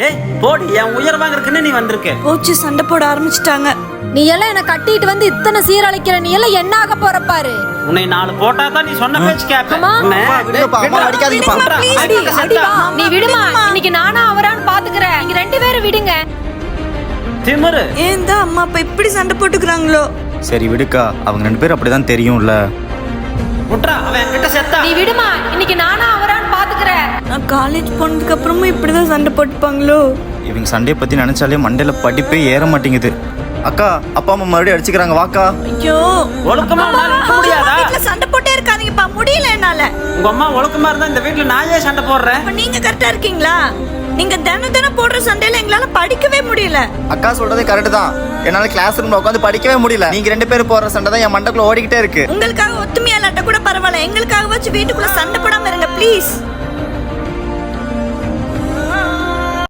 ஏய் போடி என் உயர் வாங்குறதுக்குன்னு நீ வந்திருக்க. போச்சு சண்டை போட ஆரம்பிச்சிட்டாங்க. நீ எல்லாம் என்ன கட்டிட்டு வந்து இத்தனை சீரழிக்கிற நீ எல்லாம் என்ன ஆக போற பாரு. உன்னை நாலு போட்டா தான் நீ சொன்ன பேச்சு கேப்ப அம்மா. உன்னை- அப்பா, விடுங்கப்பா, அம்மா அடிக்காதீங்கப்பா. விடுடா, அடி அடிக்க அடி செத்தா. வா நீ விடுமா. இன்னைக்கு நானா அவரான்னு பாத்துக்கிறேன். நீங்க ரெண்டு பேரும் விடுங்க. திமிரு. ஏன் தான் அம்மா அப்பா இப்படி சண்டை போட்டுக்கிறாங்களோ? சரி விடுக்கா. அவங்க ரெண்டு பேரும் அப்படிதான் தெரியும்ல. விட்றா அவன் என்கிட்ட செத்தா. நீ விடுமா. இன்னைக்கு நானா நான் காலேஜ் போனதுக்கு அப்புறமும் இப்படிதான் சண்டை போட்டுப்பாங்களோ? இவங்க சண்டையை பத்தி நினைச்சாலே மண்டையில படிப்பே ஏற மாட்டேங்குது. அக்கா அப்பா அம்மா மறுபடியும் அடிச்சுக்கிறாங்க. வாக்கா. ஐயோ. ஒழுக்கமா முடியாதா? வீட்டுல சண்டை போட்டே இருக்காதீங்கப்பா. முடியல என்னால. உங்க அம்மா ஒழுக்கமா இருந்தா இந்த வீட்டுல நான் ஏன் சண்டை போடுறேன். அப்ப நீங்க கரெக்டா இருக்கீங்களா? நீங்க தினம் தினம் போடுற சண்டையில எங்களால படிக்கவே முடியல. அக்கா சொல்றதே கரெக்ட் தான். என்னால கிளாஸ் ரூம்ல உட்காந்து படிக்கவே முடியல. நீங்க ரெண்டு பேரும் போடுற சண்டை தான் என் மண்டக்குள்ள ஓடிக்கிட்டே இருக்கு. உங்களுக்காக ஒத்துமையா இல்லாட்ட கூட பரவாயில்ல. எங்களுக்காக வச்சு வீட்டுக்குள்ள சண்டை போடாம இருங்க ப்ளீஸ்